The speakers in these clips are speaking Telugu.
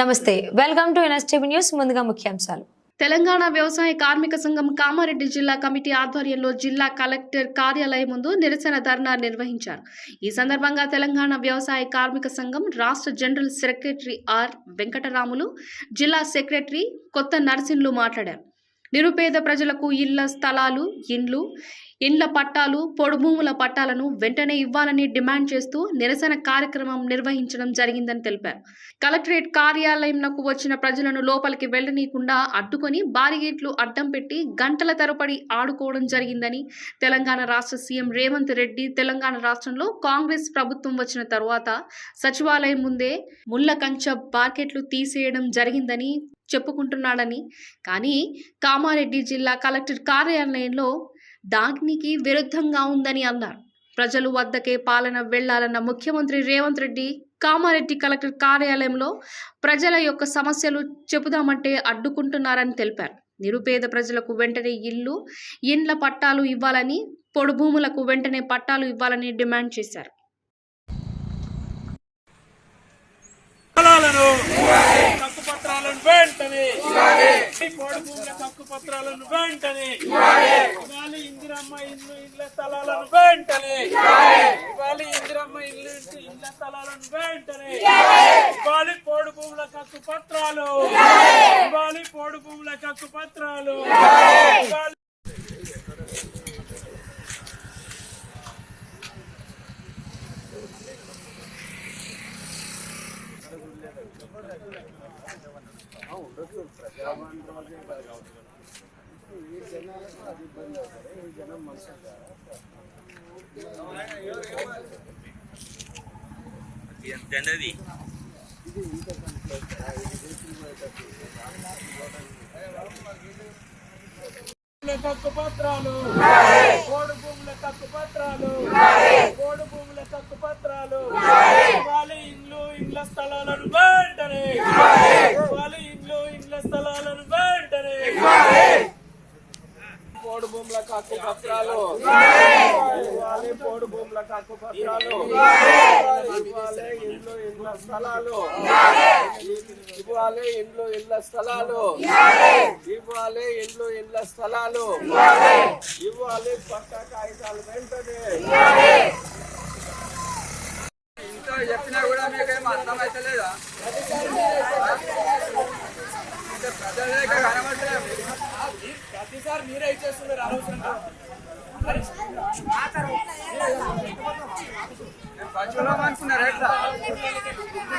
నమస్తే. వెల్కమ్ టు ఎన్ఎస్టీవీ న్యూస్ ముందుగా ముఖ్యాంశాలు. తెలంగాణ వ్యవసాయ కార్మిక సంఘం కామారెడ్డి జిల్లా కమిటీ ఆధ్వర్యంలో జిల్లా కలెక్టర్ కార్యాలయం ముందు నిరసన ధర్నా నిర్వహించారు. ఈ సందర్భంగా తెలంగాణ వ్యవసాయ కార్మిక సంఘం రాష్ట్ర జనరల్ సెక్రటరీ ఆర్ వెంకటరాములు జిల్లా సెక్రటరీ కొత్త నర్సిండ్లు మాట్లాడారు. నిరుపేద ప్రజలకు ఇళ్ళ స్థలాలు ఇండ్లు ఇండ్ల పట్టాలు పొడుభూముల పట్టాలను వెంటనే ఇవ్వాలని డిమాండ్ చేస్తూ నిరసన కార్యక్రమం నిర్వహించడం జరిగిందని తెలిపారు. కలెక్టరేట్ కార్యాలయంకు వచ్చిన ప్రజలను లోపలికి వెళ్ళనీయకుండా అడ్డుకొని బారిగేట్లు అడ్డం పెట్టి గంటల తరబడి ఆడుకోవడం జరిగిందని తెలంగాణ రాష్ట్ర సీఎం రేవంత్ రెడ్డి తెలంగాణ రాష్ట్రంలో కాంగ్రెస్ ప్రభుత్వం వచ్చిన తరువాత సచివాలయం ముందే ముళ్ళ కంచ బార్కెట్లు తీసేయడం జరిగిందని చెప్పుకుంటున్నాడని. కానీ కామారెడ్డి జిల్లా కలెక్టర్ కార్యాలయంలో దాగ్నికి విరుద్ధంగా ఉందని అన్నారు. ప్రజలు వద్దకే పాలన వెళ్ళాలన్న ముఖ్యమంత్రి రేవంత్ రెడ్డి కామారెడ్డి కలెక్టర్ కార్యాలయంలో ప్రజల యొక్క సమస్యలు చెబుదామంటే అడ్డుకుంటున్నారని తెలిపారు. నిరుపేద ప్రజలకు వెంటనే ఇల్లు ఇండ్ల పట్టాలు ఇవ్వాలని పొడు భూములకు వెంటనే పట్టాలు ఇవ్వాలని డిమాండ్ చేశారు. స్థలాలను పత్రాలను వెంటనే స్థలాలను వెంటనే. ఇవాళ ఇందిరమ్మ ఇల్లు ఇళ్ళ స్థలాలను వెంటనే. ఇవాళ పోడు భూముల కక్కు పత్రాలు. ఇవాళ పోడు భూముల కక్కు పత్రాలు. ఇవాళ ఎంతది హక్కు పత్రాలు కోడు భూముల హక్కు పత్రాలు కోడు భూముల హక్కు పత్రాలు ఇవాళ ఇండ్లు ఇండ్ల స్థలాలను వెంటనే ఇవాళ ఇండ్లు ఇండ్ల స్థలాలను వెంటనే పోడు భూముల హక్కు పత్రాలు ఇవ్వాలి పోడు భూముల హక్కు పత్రాలు ఇవ్వాలి ఇండ్లు ఇండ్ల స్థలాలు. ఇవ్వాలి ఇండ్లు ఇండ్ల స్థలాలు. ఇవ్వాలి ఇండ్లు ఇండ్ల స్థలాలు. ఇవ్వాలి పక్క కాగితాలు వెంటనే. ఇంట్లో చెప్పినా కూడా మీకేం అర్థమైతలేదా ప్రజలే కనబడలేదు ప్రతిసారి మీరే ఇచ్చేస్తున్నారు పశువులం అనుకున్నారు ఎట్లా?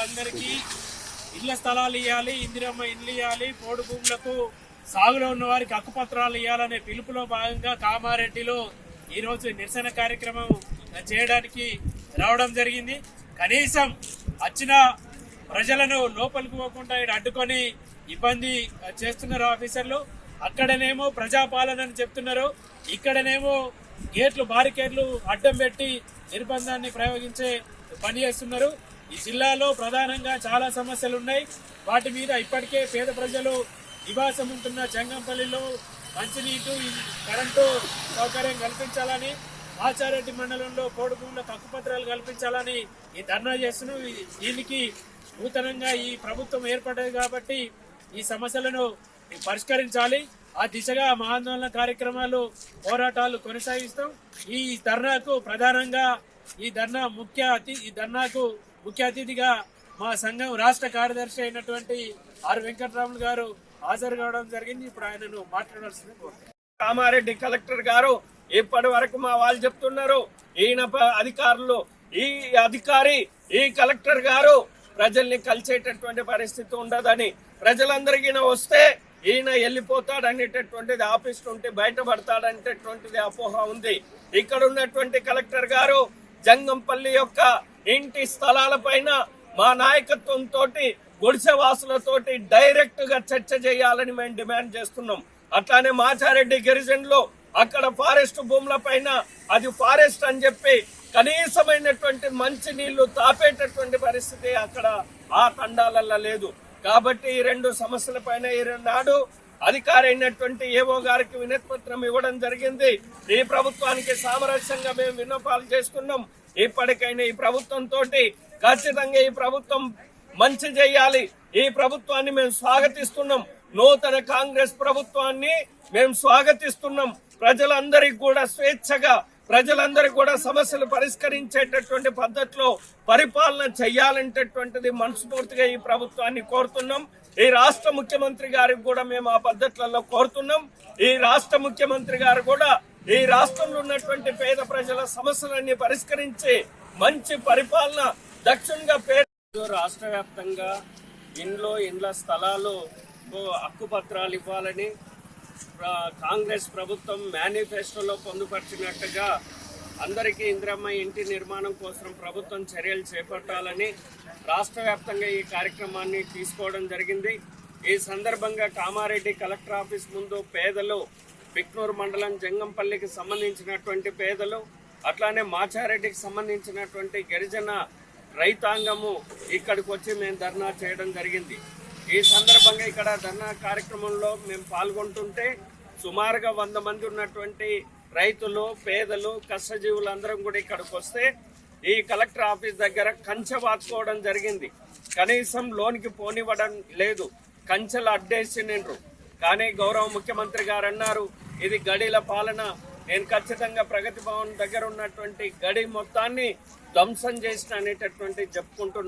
పేద ఇళ్ళ స్థలాలు ఇవ్వాలి ఇందిరమ్మ ఇల్లు ఇవ్వాలి పోడు భూములకు సాగులో ఉన్న వారికి హక్కుపత్రాలు ఇవ్వాలనే పిలుపులో భాగంగా కామారెడ్డిలో ఈరోజు నిరసన కార్యక్రమం చేయడానికి రావడం జరిగింది. కనీసం వచ్చిన ప్రజలను లోపలికి పోకుండా ఈడ అడ్డుకొని ఇబ్బంది చేస్తున్నారు ఆఫీసర్లు. అక్కడనేమో ప్రజాపాలన అని చెప్తున్నారు. ఇక్కడనేమో గేట్లు బారికేట్లు అడ్డం పెట్టి నిర్బంధాన్ని ప్రయోగించే పని చేస్తున్నారు. ఈ జిల్లాలో ప్రధానంగా చాలా సమస్యలు ఉన్నాయి వాటి మీద ఇప్పటికే పేద ప్రజలు నివాసం ఉంటున్న జంగంపల్లిలో మంచినీటి కరెంటు సౌకర్యం కల్పించాలని ఆచారెడ్డి మండలంలో కోడి భూములకు కల్పించాలని ఈ ధర్నా చేస్తున్నాం దీనికి నూతనంగా ఈ ప్రభుత్వం ఏర్పడ్డది కాబట్టి ఈ సమస్యలను పరిష్కరించాలి. ఆ దిశగా మా ఆందోళన కార్యక్రమాలు పోరాటాలు కొనసాగిస్తాం. ఈ ధర్నాకు ప్రధానంగా ఈ ధర్నా ముఖ్య అతి ఈ ధర్నాకు ముఖ్య అతిథిగా మా సంఘం రాష్ట్ర కార్యదర్శి అయినటువంటి ఆర్ వెంకటరాములు గారు హాజరు కావడం జరిగింది. ఇప్పుడు ఆయనను మాట్లాడాల్సింది కామారెడ్డి కలెక్టర్ గారు ఇప్పటి వరకు మా వాళ్ళు చెప్తున్నారు. ఈయన ప- అధికారులు ఈ అధికారి ఈ కలెక్టర్ గారు ప్రజల్ని కలిసేటటువంటి పరిస్థితి ఉండదని ప్రజలందరికీ వస్తే ఈయన వెళ్ళిపోతాడు అనేటటువంటిది ఆఫీస్ నుండి బయటపడతాడనేటటువంటిది అపోహ ఉంది. ఇక్కడ ఉన్నటువంటి కలెక్టర్ గారు జంగంపల్లి యొక్క ఇంటి స్థలాల పైన మా నాయకత్వంతో గుడిసె వాసులతోటి డైరెక్ట్గా చర్చ చేయాలని మేము డిమాండ్ చేస్తున్నాం. అట్లానే మాచారెడ్డి గిరిజనులు అక్కడ ఫారెస్ట్ భూముల పైన అది ఫారెస్ట్ అని చెప్పి కనీసమైనటువంటి మంచి నీళ్ళు తాపేటటువంటి పరిస్థితి అక్కడ ఆ తండాలల్లో లేదు. కాబట్టి ఈ రెండు సమస్యల పైన ఈనాడు నాడు ఏవో గారికి వినతిపత్రం ఇవ్వడం జరిగింది. ఈ ప్రభుత్వానికి సామరస్యంగా మేము విన్నపాలు చేసుకున్నాం. ఇప్పటికైనా ఈ ప్రభుత్వం తోటి ఖచ్చితంగా ఈ ప్రభుత్వం మంచి చేయాలి. ఈ ప్రభుత్వాన్ని మేము స్వాగతిస్తున్నాం. నూతన కాంగ్రెస్ ప్రభుత్వాన్ని మేము స్వాగతిస్తున్నాం. ప్రజలందరికీ కూడా స్వేచ్ఛగా ప్రజలందరికీ కూడా సమస్యలు పరిష్కరించేటటువంటి పద్ధతిలో పరిపాలన చేయాలంటటువంటిది మనస్ఫూర్తిగా ఈ ప్రభుత్వాన్ని కోరుతున్నాం. ఈ రాష్ట్ర ముఖ్యమంత్రి గారికి కూడా మేము ఆ పద్ధతులలో కోరుతున్నాం. ఈ రాష్ట్ర ముఖ్యమంత్రి గారు కూడా ఈ రాష్ట్రంలో ఉన్నటువంటి పేద ప్రజల సమస్యలన్నీ పరిష్కరించి మంచి పరిపాలన దక్షిణంగా పేరు రాష్ట్ర వ్యాప్తంగా ఇండ్లు ఇండ్ల స్థలాలు హక్కుపత్రాలు ఇవ్వాలని కాంగ్రెస్ ప్రభుత్వం మేనిఫెస్టోలో పొందుపరిచినట్టుగా అందరికీ ఇందిరమ్మ ఇంటి నిర్మాణం కోసం ప్రభుత్వం చర్యలు చేపట్టాలని రాష్ట్ర వ్యాప్తంగా ఈ కార్యక్రమాన్ని తీసుకోవడం జరిగింది. ఈ సందర్భంగా కామారెడ్డి కలెక్టర్ ఆఫీస్ ముందు పేదలు బిక్నూరు మండలం జంగంపల్లికి సంబంధించినటువంటి పేదలు అట్లానే మాచారెడ్డికి సంబంధించినటువంటి గిరిజన రైతాంగము ఇక్కడికి వచ్చి మేము ధర్నా చేయడం జరిగింది. ఈ సందర్భంగా ఇక్కడ ధర్నా కార్యక్రమంలో మేము పాల్గొంటుంటే సుమారుగా వంద మంది ఉన్నటువంటి రైతులు పేదలు కష్టజీవులందరం కూడా ఇక్కడికి వస్తే ఈ కలెక్టర్ ఆఫీస్ దగ్గర కంచె వాచుకోవడం జరిగింది. కనీసం లోనికి పోనివ్వడం లేదు. కంచెలు అడ్డేసి నిండ్రు కానీ గౌరవ ముఖ్యమంత్రి గారు అన్నారు ఇది గడిల పాలన. నేను ఖచ్చితంగా ప్రగతి భవన్ దగ్గర ఉన్నటువంటి గడి మొత్తాన్ని ధ్వంసం చేసిన అనేటటువంటి చెప్పుకుంటున్నాను